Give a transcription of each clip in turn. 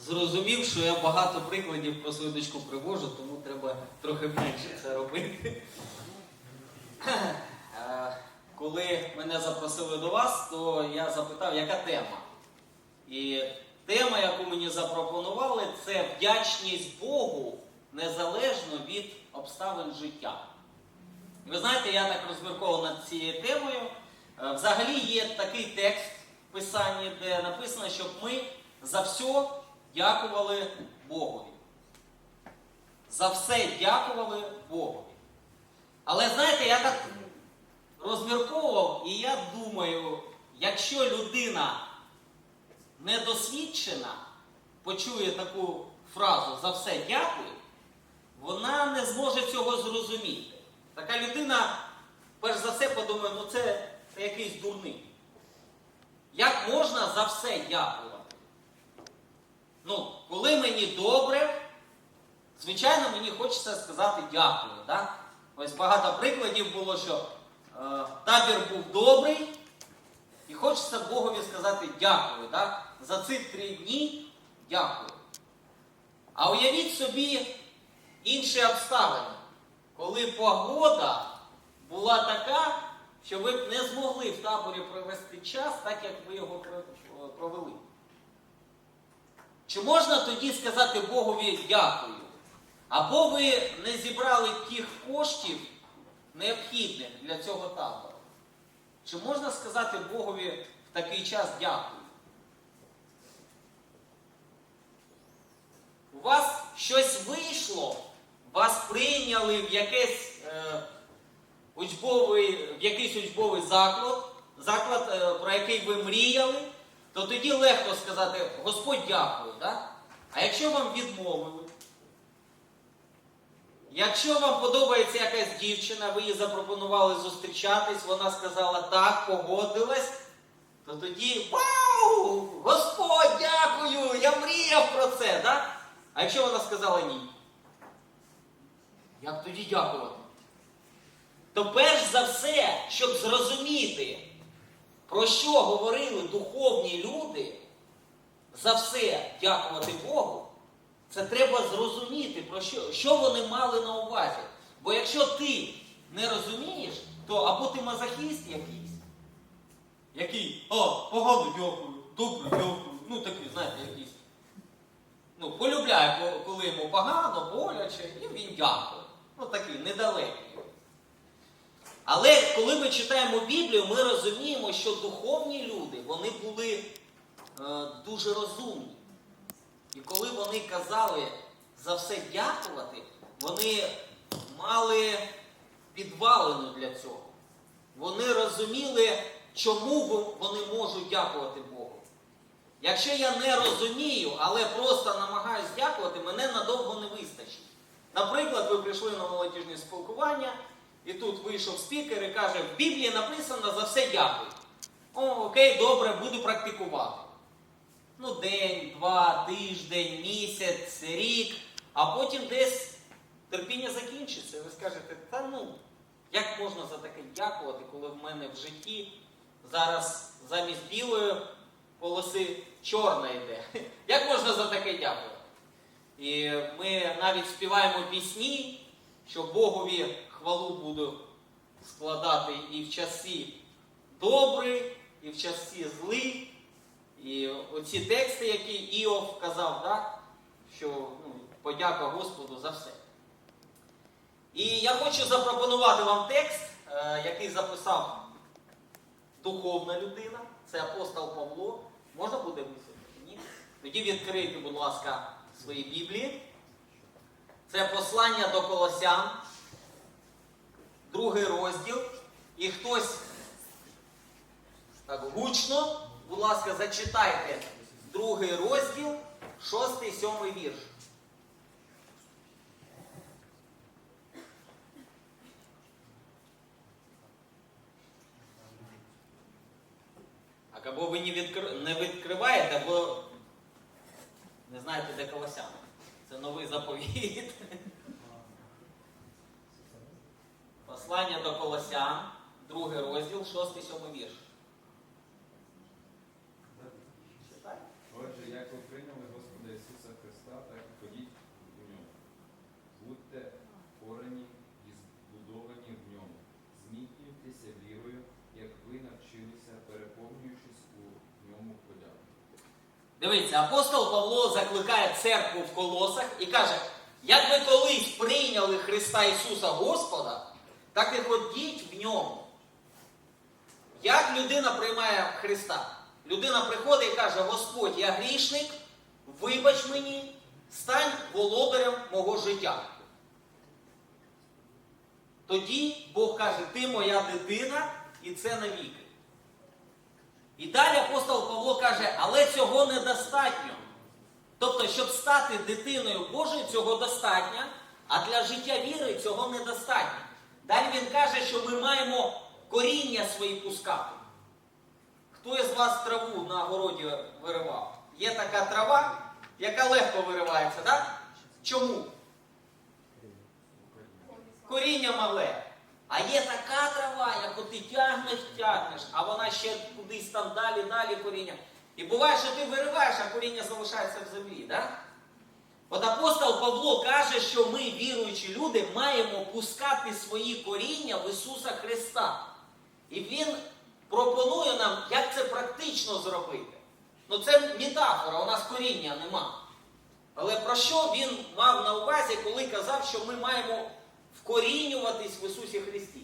зрозумів, що я багато прикладів про свою дочку привожу, тому треба трохи менше це робити. Е, Коли мене запросили до вас, то я запитав, яка тема. І тема, яку мені запропонували, це вдячність Богу незалежно від обставин життя. І ви знаєте, я так розмірковував над цією темою. Е, Взагалі є такий текст в Писанні, де написано, щоб ми за все дякували Богові. За все дякували Богові. Але знаєте, я так розмірковував, і я думаю, якщо людина недосвідчена почує таку фразу за все дякую, вона не зможе цього зрозуміти. Така людина, перш за все, подумає, ну це, це якийсь дурний. Як можна за все дякувати? Ну, коли мені добре, звичайно, мені хочеться сказати дякую. Да? Ось багато прикладів було, що е, табір був добрий, і хочеться Богові сказати дякую. Да? За цих три дні дякую. А уявіть собі інші обставини, коли погода була така, що ви б не змогли в таборі провести час так, як ви його провели. Чи можна тоді сказати Богові дякую? Або ви не зібрали тих коштів, необхідних для цього табору? Чи можна сказати Богові в такий час дякую? У вас щось вийшло, вас прийняли в якесь, е, учбовий, в якийсь учбовий заклад, заклад, е, про який ви мріяли, то тоді легко сказати Господь дякую. Да? А якщо вам відмовили, якщо вам подобається якась дівчина, ви їй запропонували зустрічатись, вона сказала так, погодилась, то тоді Вау! Господь, дякую! Я мріяв про це. Да? А якщо вона сказала ні? Як тоді дякувати? То перш за все, щоб зрозуміти, про що говорили духовні люди, за все дякувати Богу, це треба зрозуміти, про що, що вони мали на увазі. Бо якщо ти не розумієш, то або ти мазохіст якийсь, який, о, погано дякую, добре дякую, ну такий, знаєте, якийсь. Ну, полюбляє, коли йому погано, боляче, і він дякує. Ну такий недалекий. Але коли ми читаємо Біблію, ми розуміємо, що духовні люди вони були е, дуже розумні. І коли вони казали за все дякувати, вони мали підвалину для цього. Вони розуміли, чому вони можуть дякувати Богу. Якщо я не розумію, але просто намагаюся дякувати, мене надовго не вистачить. Наприклад, ви прийшли на молодіжне спілкування, і тут вийшов спікер і каже, в Біблії написано за все дякую. О, окей, добре, буду практикувати. Ну, день, два, тиждень, місяць, рік, а потім десь терпіння закінчиться. Ви скажете, та ну, як можна за таке дякувати, коли в мене в житті зараз замість білої полоси чорна йде. Як можна за таке дякувати? І ми навіть співаємо пісні, що Богові хвалу буду складати і в часі добрий, і в часі злий. І оці тексти, які Іов казав, так? що ну, подяка Господу за все. І я хочу запропонувати вам текст, е, який записав духовна людина, це апостол Павло. Можна буде висвітлити? Ні? Тоді відкрийте, будь ласка, свої Біблії. Це послання до Колосян, другий розділ. І хтось так гучно, будь ласка, зачитайте другий розділ, шостий, сьомий вірш. Так, або ви не, відкр... не відкриваєте, або не знаєте, де колосяни. Це новий заповіт. Послання до Колосян, другий розділ, шостий, сьомий вірш. Отже, як ви прийняли Господа Ісуса Христа, так і ходіть у ньому. Будьте корені і збудовані в ньому. Зміцнюйтеся вірою, як ви навчилися, переповнюючись у ньому подяку. Дивіться, апостол Павло закликає церкву в колосах і каже: як ви колись прийняли Христа Ісуса Господа, так і ходіть в ньому. Як людина приймає Христа? Людина приходить і каже, Господь, я грішник, вибач мені, стань володарем мого життя. Тоді Бог каже, ти моя дитина, і це навіки. І далі апостол Павло каже, але цього недостатньо. Тобто, щоб стати дитиною Божою, цього достатньо, а для життя віри цього недостатньо. Далі він каже, що ми маємо коріння свої пускати. Хто із вас траву на городі виривав? Є така трава, яка легко виривається, так? Чому? Коріння мале. А є така трава, яку ти тягнеш, тягнеш, а вона ще кудись там далі, далі коріння. І буває, що ти вириваєш, а коріння залишається в землі. Да? От апостол Павло каже, що ми, віруючі люди, маємо пускати свої коріння в Ісуса Христа. І Він пропонує нам, як це практично зробити. Ну це метафора, у нас коріння нема. Але про що він мав на увазі, коли казав, що ми маємо вкорінюватись в Ісусі Христі?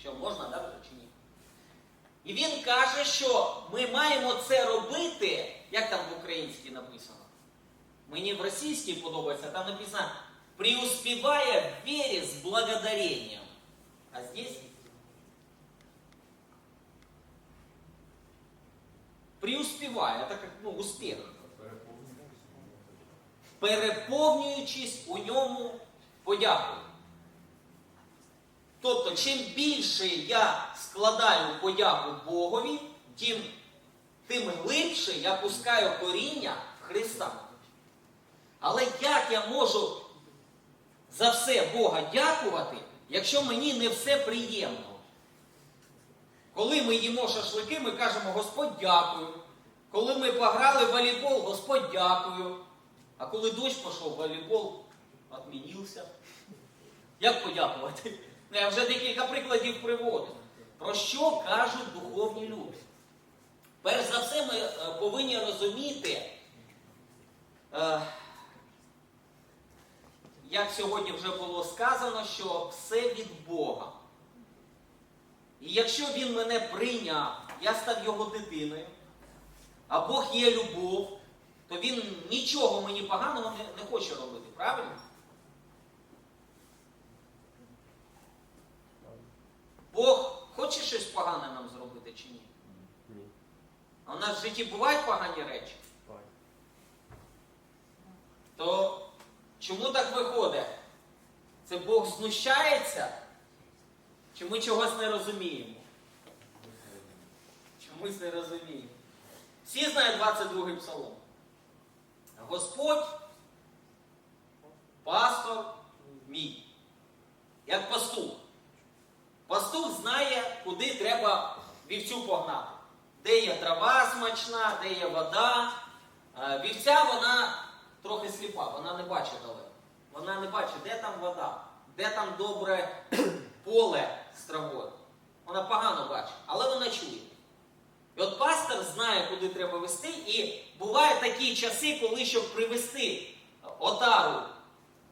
Що можна, да, чи ні? І він каже, що ми маємо це робити, як там в українській написано. Мені в російській подобається, там написано преуспіває в вірі з благодаренням. А здесь преуспіває, це як ну, успіх. Переповнюйтесь у ньому подяку. переповнюючись у ньому подякою. Тобто, чим більше я складаю подяку Богові, тим, тим глибше я пускаю коріння в Христа. Але як я можу за все Бога дякувати, якщо мені не все приємно? Коли ми їмо шашлики, ми кажемо Господь дякую. Коли ми пограли в волейбол, Господь дякую. А коли дощ пішов, волейбол відмінився. Як подякувати? Ну, я вже декілька прикладів приводив. Про що кажуть духовні люди? Перш за все, ми е, повинні розуміти, е, як сьогодні вже було сказано, що все від Бога. І якщо він мене прийняв, я став його дитиною, а Бог є любов, то він нічого мені поганого не, не хоче робити, правильно? Бог хоче щось погане нам зробити чи ні? Ні. А в нас в житті бувають погані речі. Так. То чому так виходить? Це Бог знущається? Чи ми чогось не розуміємо? Чомусь не розуміємо. Всі знають 22-й псалом. Господь, пастор мій. Як пастух. Пастух знає, куди треба вівцю погнати. Де є трава смачна, де є вода. Е, Вівця вона трохи сліпа, вона не бачить далеко. Вона не бачить, де там вода, де там добре поле з травою. Вона погано бачить, але вона чує. І от пастор знає, куди треба вести, і бувають такі часи, коли щоб привести отару,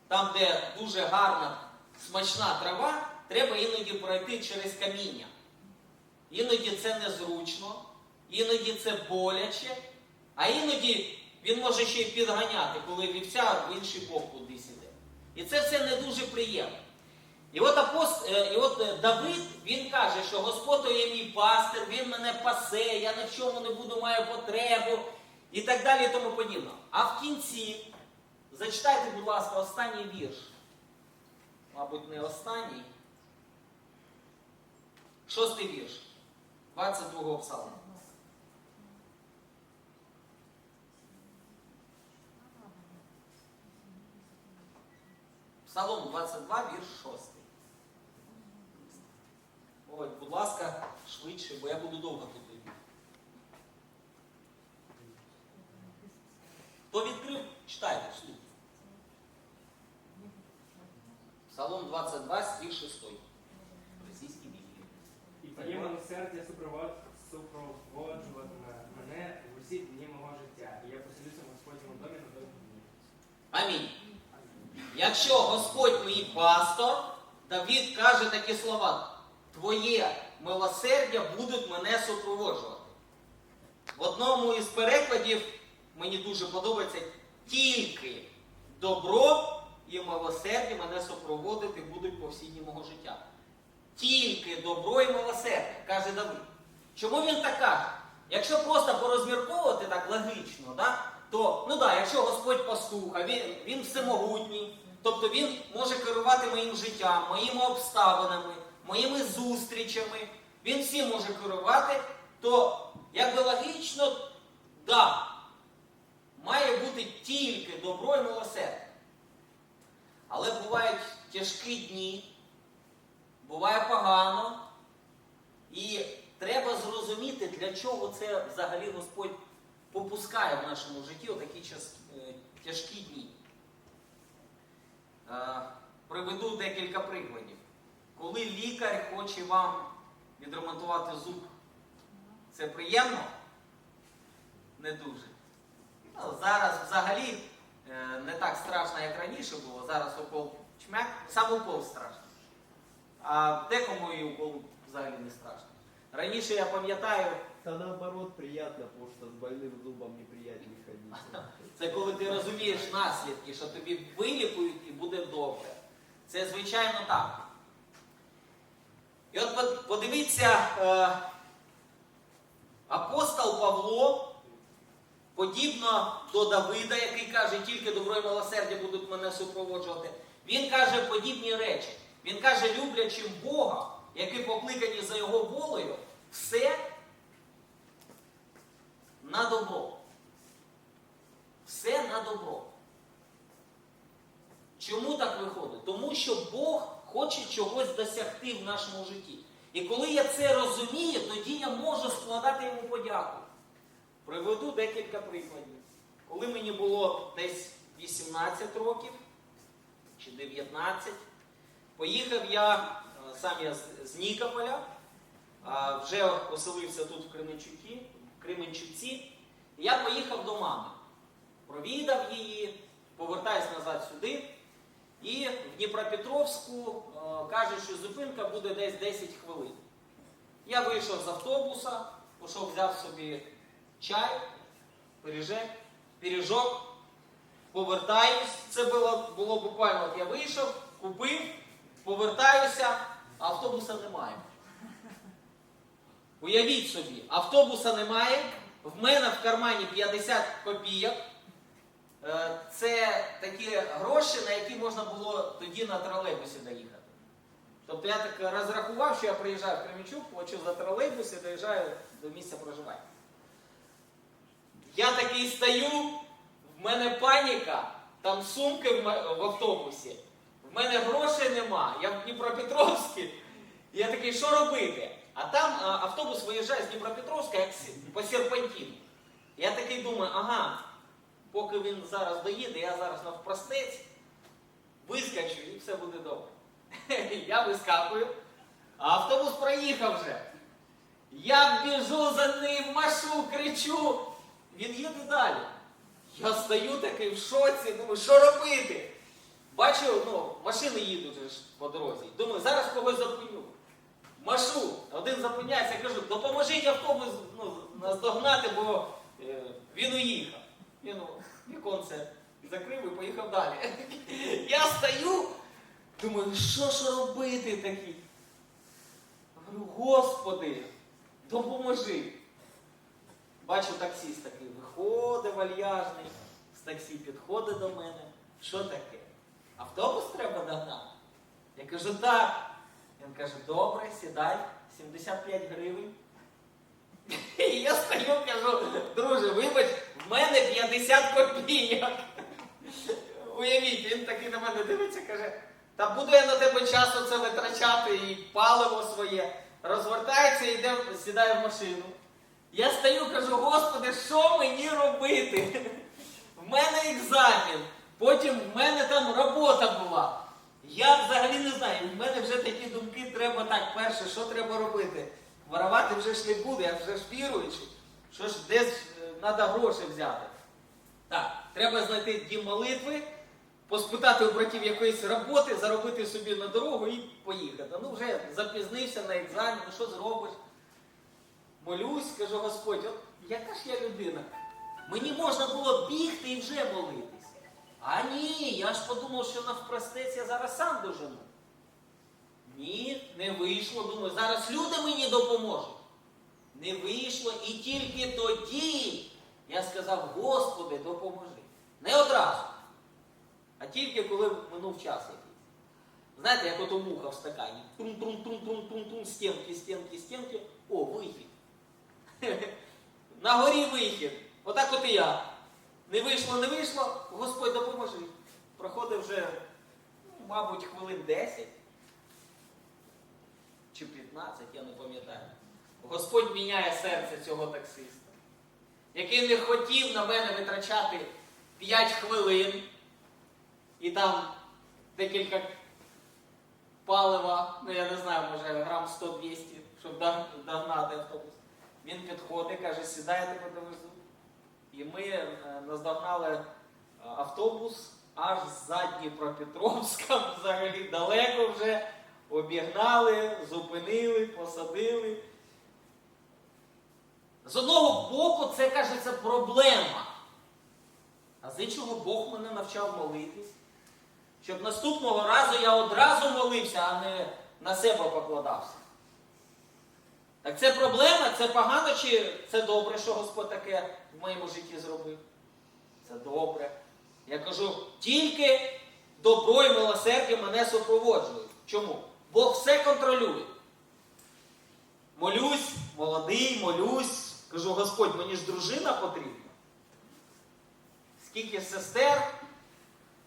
там, де дуже гарна, смачна трава, треба іноді пройти через каміння. Іноді це незручно, іноді це боляче, а іноді він може ще й підганяти, коли вівця в інший бок кудись іде. І це все не дуже приємно. І от, апост... е, і от е, Давид, він каже, що Господь є мій пастир, він мене пасе, я в чому не буду маю потребу і так далі і тому подібне. А в кінці, зачитайте, будь ласка, останній вірш. Мабуть, не останній. Шостий вірш. 22-го псалма. Псалом 22, вірш 6. Ой, будь ласка, швидше, бо я буду довго тут. Хто відкрив, читайте вслух. Псалом 22, стих 6. Російській Біблії. І милосердя супровод- супроводжуватиме мене в усі дні мого життя, і я поселюся в Господньому домі на довгі дні. Амінь. Якщо Господь мій пастор, Давід каже такі слова: Твоє милосердя будуть мене супроводжувати. В одному із перекладів мені дуже подобається тільки добро і милосердя мене супроводити будуть по всі дні мого життя. Тільки добро і милосердя, каже Давид. Чому він так каже? Якщо просто порозмірковувати так логічно, да, то ну да, якщо Господь пастуха, він, він всемогутній, тобто він може керувати моїм життям, моїми обставинами, моїми зустрічами, він всім може керувати, то якби логічно, да, має бути тільки добро і милосердя. Але бувають тяжкі дні, буває погано. І треба зрозуміти, для чого це взагалі Господь попускає в нашому житті отакі е, тяжкі дні. Е, Приведу декілька прикладів. Коли лікар хоче вам відремонтувати зуб, це приємно? Не дуже. Ну, зараз взагалі е, не так страшно, як раніше було. Зараз укол чмяк, сам укол страшно. А декому і укол взагалі не страшно. Раніше я пам'ятаю, Да наоборот приятно, потому что с больным зубом неприятнее ходить. це коли ти розумієш наслідки, що тобі вилікують і буде добре. Це звичайно так. І от подивіться, е, апостол Павло, подібно до Давида, який каже, тільки добро і милосердя будуть мене супроводжувати, він каже подібні речі. Він каже, люблячим Бога, які покликані за його волею, все на добро. Все на добро. Чому так виходить? Тому що Бог хоче чогось досягти в нашому житті. І коли я це розумію, тоді я можу складати йому подяку. Приведу декілька прикладів. Коли мені було десь 18 років чи 19, поїхав я, е, сам я з- Нікополя, вже оселився тут в Кременчуці. Я поїхав до мами. Провідав її, повертаюсь назад сюди. І в Дніпропетровську е, каже, що зупинка буде десь 10 хвилин. Я вийшов з автобуса, пішов, взяв собі чай, пиріжек, пиріжок, повертаюсь. Це було, було буквально, от я вийшов, купив, повертаюся, а автобуса немає. Уявіть собі, автобуса немає, в мене в кармані 50 копійок. Е, Це такі гроші, на які можна було тоді на тролейбусі доїхати. Тобто я так розрахував, що я приїжджаю в Кременчук, плачу за тролейбус і доїжджаю до місця проживання. Я такий стою, в мене паніка, там сумки в автобусі, в мене грошей нема, я в Дніпропетровській. Я такий, що робити? А там автобус виїжджає з Дніпропетровська як по серпантину. Я такий думаю, ага, поки він зараз доїде, я зараз навпростець, вискочу і все буде добре. Я вискакую, а автобус проїхав вже. Я біжу за ним, машу, кричу. Він їде далі. Я стою такий в шоці, думаю, що робити? Бачу, ну, машини їдуть же ж по дорозі. Думаю, зараз когось зупиню. Машу, один зупиняється, кажу, допоможіть автобус ну, наздогнати, бо е, він уїхав. Він ну, віконце закрив і поїхав далі. Я стою, думаю, що ж робити такий? Говорю, Господи, допоможи. Бачу, таксіст такий виходить вальяжний, з таксі підходить до мене. Що таке? Автобус треба догнати? Я кажу, так. Він каже, добре, сідай, 75 гривень. І я стою, кажу, друже, вибач, в мене 50 копійок. Уявіть, він такий на мене дивиться, каже, та буду я на тебе часу це витрачати і паливо своє. Розвертається і йде, сідає в машину. Я стою, кажу, Господи, що мені робити? В мене екзамен, потім в мене там робота була. Я взагалі не знаю, в мене вже такі думки, треба так, перше, що треба робити? Воровати вже ж не буде, я вже ж віруючий. Що ж десь треба гроші взяти. Так, треба знайти дім молитви, поспитати у братів якоїсь роботи, заробити собі на дорогу і поїхати. Ну вже запізнився на екзамен, ну що зробиш? Молюсь, кажу, Господь, от яка ж я людина? Мені можна було бігти і вже молитись. А ні, я ж подумав, що навпростець я зараз сам дожену. Ні, не вийшло. Думаю, зараз люди мені допоможуть. Не вийшло, і тільки тоді я сказав, Господи, допоможи. Не одразу, а тільки коли минув час якийсь. Знаєте, як ото муха в стакані. Трум-трум-трум-трум-трум-трум, стінки, стінки, стінки. О, вихід. На горі вихід. Отак от і я. Не вийшло, не вийшло, Господь допоможи. Проходить вже, ну, мабуть, хвилин 10 чи 15, я не пам'ятаю. Господь міняє серце цього таксиста, який не хотів на мене витрачати 5 хвилин і там декілька палива, ну я не знаю, може грам 100-200, щоб догнати автобус. Він підходить, каже, сідай, я довезу. І ми е, наздогнали е, автобус аж з Дніпропетровська, взагалі далеко вже. Обігнали, зупинили, посадили. З одного боку, це кажеться проблема. А з іншого Бог мене навчав молитись, щоб наступного разу я одразу молився, а не на себе покладався. Так це проблема, це погано чи це добре, що Господь таке в моєму житті зробив? Це добре. Я кажу, тільки добро і милосердя мене супроводжують. Чому? Бог все контролює. Молюсь, молодий, молюсь. Кажу, Господь, мені ж дружина потрібна. Скільки сестер?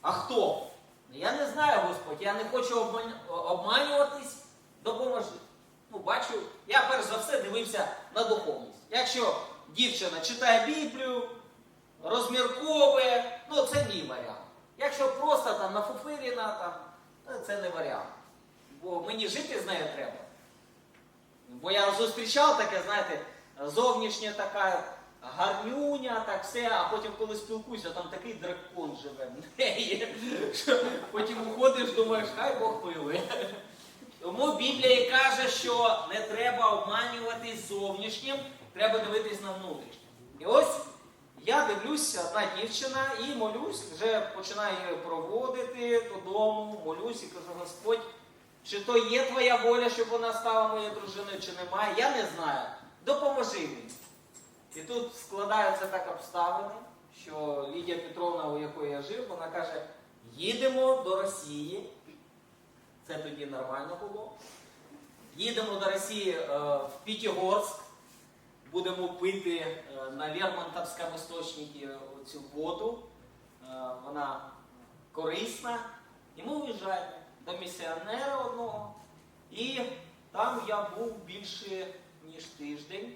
А хто? Я не знаю, Господь, я не хочу обманюватись, допоможи. Ну, бачу, я перш за все дивився на духовність. Якщо дівчина читає Біблію, розмірковує, ну це мій варіант. Якщо просто там на фуфиріна, там, ну, це не варіант. Бо мені жити з нею треба. Бо я зустрічав таке, знаєте, зовнішня така гарнюня, так все, а потім, коли спілкуюся, там такий дракон живе в неї. Потім уходиш, думаєш, хай Бог милує. Тому Біблія каже, що не треба обманюватись зовнішнім, треба дивитись на внутрішнє. І ось я дивлюсь, одна дівчина і молюсь, вже починаю її проводити додому, молюсь і кажу, Господь, чи то є твоя воля, щоб вона стала моєю дружиною, чи немає, я не знаю. Допоможи мені. І тут складаються так обставини, що Лідія Петровна, у якої я жив, вона каже, їдемо до Росії. Це тоді нормально було. Їдемо до Росії е, в Пітігорськ, будемо пити е, на Лермонтовському істочнику цю воду. Е, вона корисна. І ми виїжджаємо до місіонера одного. І там я був більше, ніж тиждень.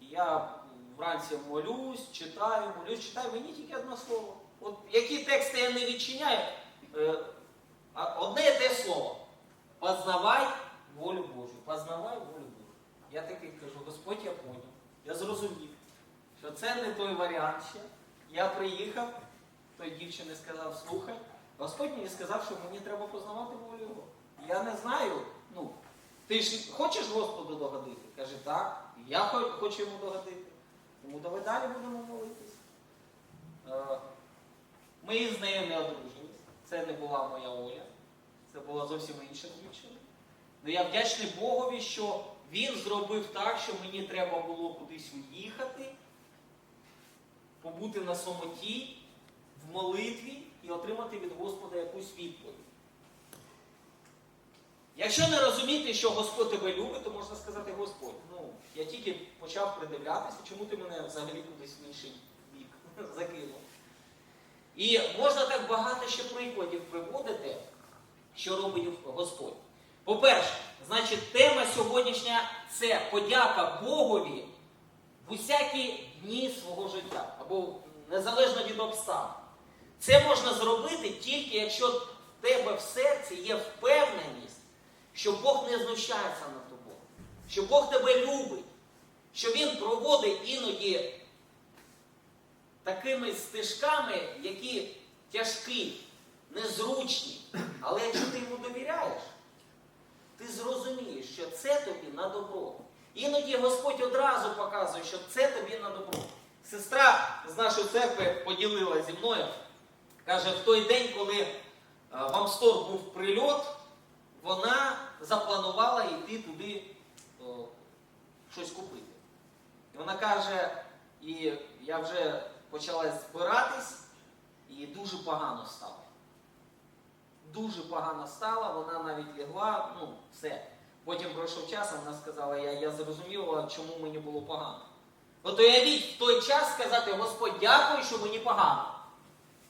Я вранці молюсь, читаю, молюсь, читаю, мені тільки одне слово. От які тексти я не відчиняю, е, одне те слово. Познавай волю Божу. Познавай волю Божу. Я такий кажу, Господь, я поняв. Я зрозумів, що це не той варіант ще. Я приїхав, той дівчині сказав, слухай, Господь мені сказав, що мені треба познавати волю Його. Я не знаю, ну, ти ж хочеш Господу догодити? Каже, так, я хочу йому догодити. Тому давай далі будемо молитись. Е, Ми з нею не одружились. Це не була моя Оля. Це була зовсім інша дівчина. Ну я вдячний Богові, що він зробив так, що мені треба було кудись уїхати, побути на самоті, в молитві і отримати від Господа якусь відповідь. Якщо не розуміти, що Господь тебе любить, то можна сказати, Господь, ну, я тільки почав придивлятися, чому ти мене взагалі кудись в інший бік закинув. І можна так багато ще прикладів приводити, що робить Господь. По-перше, значить, тема сьогоднішня це подяка Богові в усякі дні свого життя. Або незалежно від обставин. Це можна зробити тільки якщо в тебе в серці є впевненість, що Бог не знущається над тобою, що Бог тебе любить, що Він проводить іноді такими стежками, які тяжкі, незручні. Але якщо ти йому довіряєш, ти зрозумієш, що це тобі на добро. Іноді Господь одразу показує, що це тобі на добро. Сестра з нашої церкви поділила зі мною, каже, в той день, коли е, в Амстор був прильот, вона запланувала йти туди о, щось купити. І вона каже, і я вже почала збиратись, і дуже погано стало. Дуже погано стало, вона навіть лягла, ну, все. Потім пройшов час, вона сказала, я, я зрозуміла, чому мені було погано. От уявіть в той час сказати, Господь, дякую, що мені погано.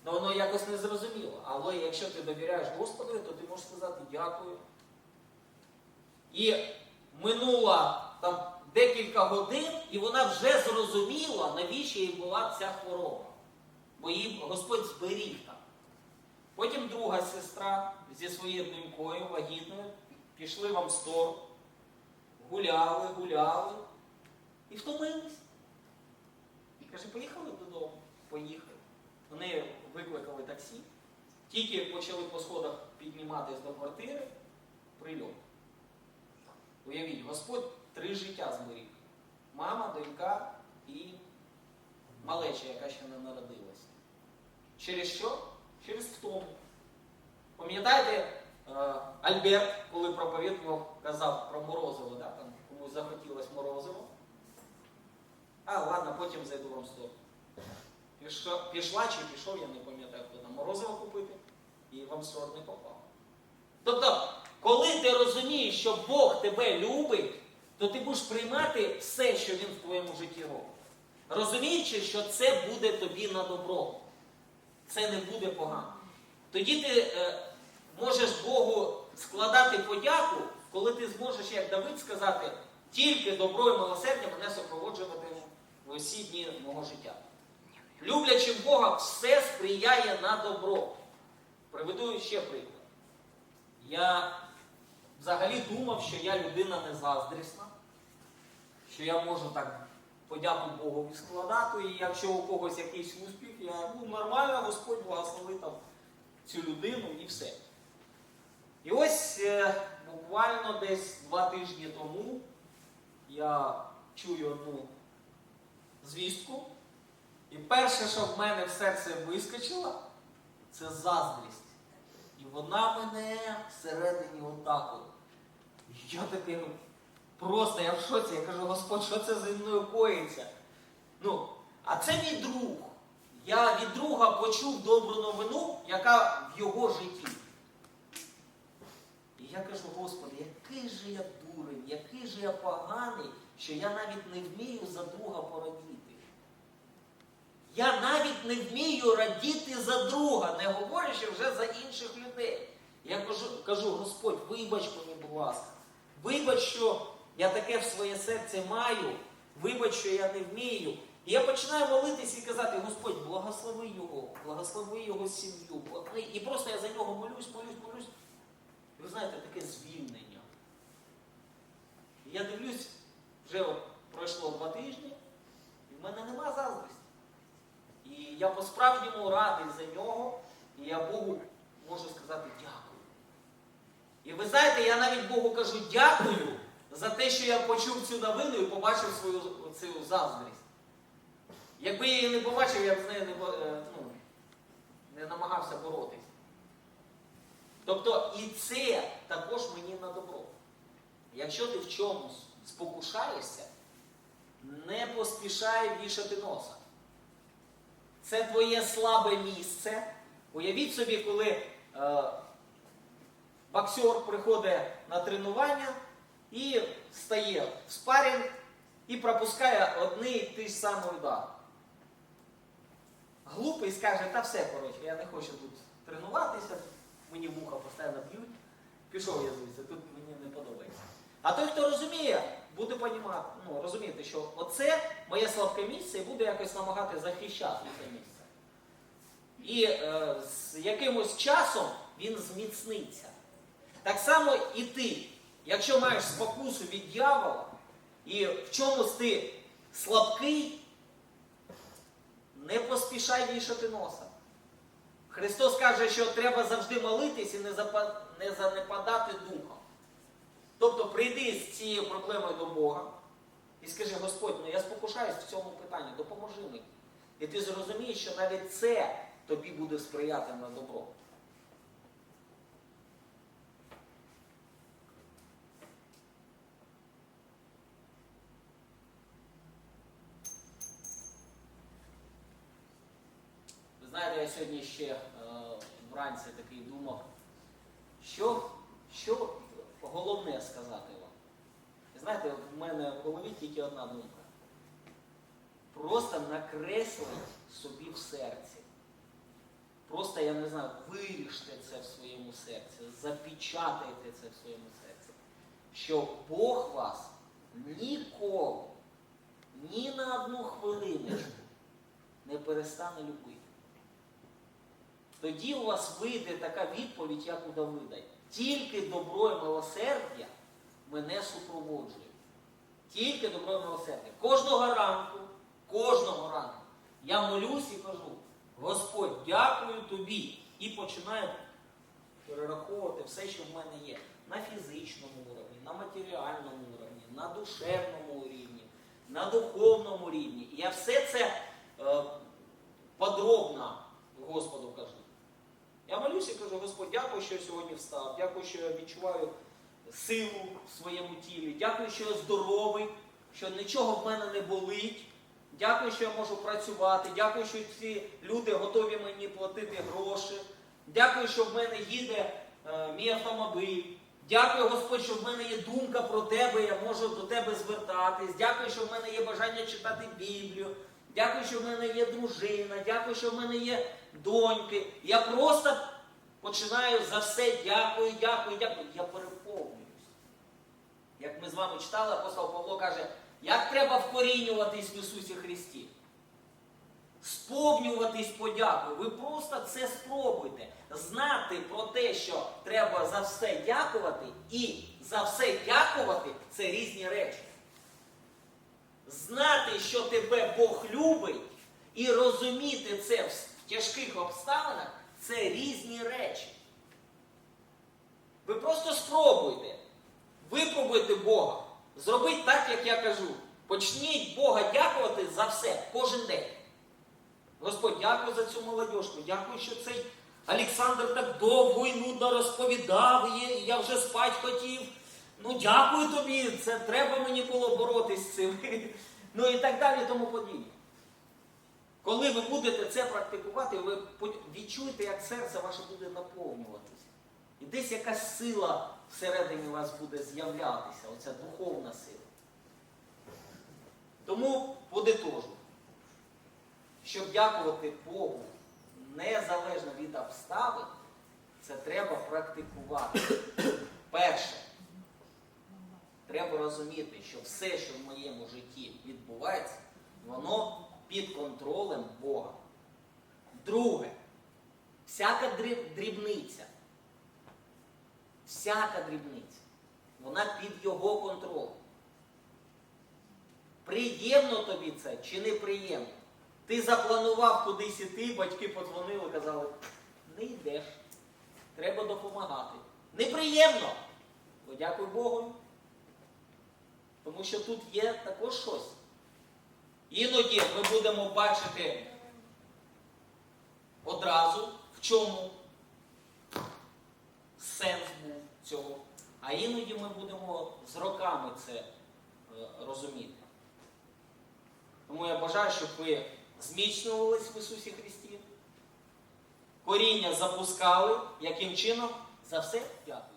Ну воно якось не зрозуміло. Але якщо ти довіряєш Господу, то ти можеш сказати дякую. І минуло там декілька годин, і вона вже зрозуміла, навіщо їй була ця хвороба. Бо її Господь зберіг там. Потім друга сестра зі своєю донькою вагітною пішли в Амстор, гуляли, гуляли і втомились. І каже, поїхали додому. Поїхали. Вони викликали таксі, тільки почали по сходах підніматись до квартири, прильот. Уявіть, Господь три життя зберіг. Мама, донька і малеча, яка ще не народилася. Через що? Через втому. Пам'ятаєте, е, Альберт, коли проповідував, казав про морозиво, да? там комусь захотілось морозиво. А, ладно, потім зайду в Ромстор. Пішла, чи пішов, я не пам'ятаю, хто там морозиво купити, і в Амстор не попав. Тобто, коли ти розумієш, що Бог тебе любить, то ти будеш приймати все, що Він в твоєму житті робить. Розуміючи, що це буде тобі на добро. Це не буде погано. Тоді ти е, можеш Богу складати подяку, коли ти зможеш, як Давид, сказати, тільки добро і милосердя мене супроводжуватиме в усі дні мого життя. Люблячи Бога, все сприяє на добро. Приведу ще приклад. Я взагалі думав, що я людина не заздрісна, що я можу так подяку Богу складати, і якщо у когось якийсь успіх, я ну, нормально, Господь благословив там цю людину і все. І ось е, буквально десь два тижні тому я чую одну звістку, і перше, що в мене в серце вискочило, це заздрість. І вона мене всередині отак от. Я такий ну, просто, я в шоці, я кажу, Господь, що це зі мною коїться? Ну, а це мій друг. Я від друга почув добру новину, яка в його житті. І я кажу, Господи, який же я дурень, який же я поганий, що я навіть не вмію за друга порадіти. Я навіть не вмію радіти за друга, не говорячи вже за інших людей. Я кажу, кажу Господь, вибач мені, будь ласка. Вибач, що я таке в своє серце маю, вибач, що я не вмію. І я починаю молитись і казати, Господь, благослови його, благослови його сім'ю. І просто я за нього молюсь, молюсь, молюсь. І ви знаєте, таке звільнення. І я дивлюсь, вже пройшло два тижні, і в мене нема заздрості. І я по-справжньому радий за нього, і я Богу можу сказати дякую. І ви знаєте, я навіть Богу кажу дякую за те, що я почув цю новину і побачив свою цю заздрість. Якби я її не побачив, я б з нею не, е, ну, не намагався боротись. Тобто і це також мені на добро. Якщо ти в чомусь спокушаєшся, не поспішай вішати носа. Це твоє слабе місце. Уявіть собі, коли е, боксер приходить на тренування і стає в спарінг і пропускає одний і той ж самий удар. Глупий скаже, та все, коротше, я не хочу тут тренуватися, мені вуха постійно б'ють. Пішов я звідси, тут мені не подобається. А той, хто розуміє, буде понімати, ну, розуміти, що оце моє слабке місце і буде якось намагати захищати це місце. І е, з якимось часом він зміцниться. Так само і ти, якщо маєш спокусу від дьявола, і в чомусь ти слабкий, не поспішай вішати носа. Христос каже, що треба завжди молитись і не, не занепадати духом. Тобто прийди з цією проблемою до Бога і скажи, Господь, ну я спокушаюсь в цьому питанні, допоможи мені. І ти зрозумієш, що навіть це тобі буде сприяти на добро. Ви знаєте, я сьогодні ще е, вранці такий думав, що, що головне сказати вам. І знаєте, в мене в голові тільки одна думка. Просто накресліть собі в серці. Просто, я не знаю, виріжте це в своєму серці, запечатайте це в своєму серці. Що Бог вас ніколи, ні на одну хвилиночку не перестане любити. Тоді у вас вийде така відповідь, як у Давида. Тільки добро і милосердя мене супроводжує. Тільки добро і милосердя. Кожного ранку, кожного ранку я молюсь і кажу, Господь, дякую тобі. І починаю перераховувати все, що в мене є. На фізичному уровні, на матеріальному уровні, на душевному рівні, на духовному рівні. І я все це е, подробно Господу кажу. Я молюся і кажу, Господь, дякую, що я сьогодні встав, дякую, що я відчуваю силу в своєму тілі, дякую, що я здоровий, що нічого в мене не болить. Дякую, що я можу працювати. Дякую, що ці люди готові мені платити гроші. Дякую, що в мене їде е, мій автомобіль. Дякую, Господь, що в мене є думка про тебе, я можу до тебе звертатись. Дякую, що в мене є бажання читати Біблію. Дякую, що в мене є дружина. Дякую, що в мене є доньки. Я просто починаю за все дякую, дякую, дякую. Я переповнююсь. Як ми з вами читали, апостол Павло каже, як треба вкорінюватись в Ісусі Христі? Сповнюватись подякою. Ви просто це спробуйте. Знати про те, що треба за все дякувати, і за все дякувати це різні речі. Знати, що тебе Бог любить, і розуміти це в тяжких обставинах це різні речі. Ви просто спробуйте. Випробуйте Бога. Зробіть так, як я кажу. Почніть Бога дякувати за все кожен день. Господь, дякую за цю молодіжку. Дякую, що цей Олександр так довго і нудно розповідав, і я вже спать хотів. Ну, дякую тобі, це треба мені було боротись з цим. Ну і так далі, тому подібне. Коли ви будете це практикувати, ви відчуєте, як серце ваше буде наповнюватися. І десь якась сила всередині вас буде з'являтися, оця духовна сила. Тому подитожу, щоб дякувати Богу незалежно від обставин, це треба практикувати. Перше, треба розуміти, що все, що в моєму житті відбувається, воно під контролем Бога. Друге, всяка дрібниця, всяка дрібниця, вона під його контролем. Приємно тобі це чи неприємно? Ти запланував кудись іти, батьки подзвонили, казали, не йдеш, треба допомагати. Неприємно. Подякуй Богу. Тому що тут є також щось. Іноді ми будемо бачити одразу, в чому сенс був цього. А іноді ми будемо з роками це е, розуміти. Тому я бажаю, щоб ви зміцнювались в Ісусі Христі, коріння запускали, яким чином за все дякую.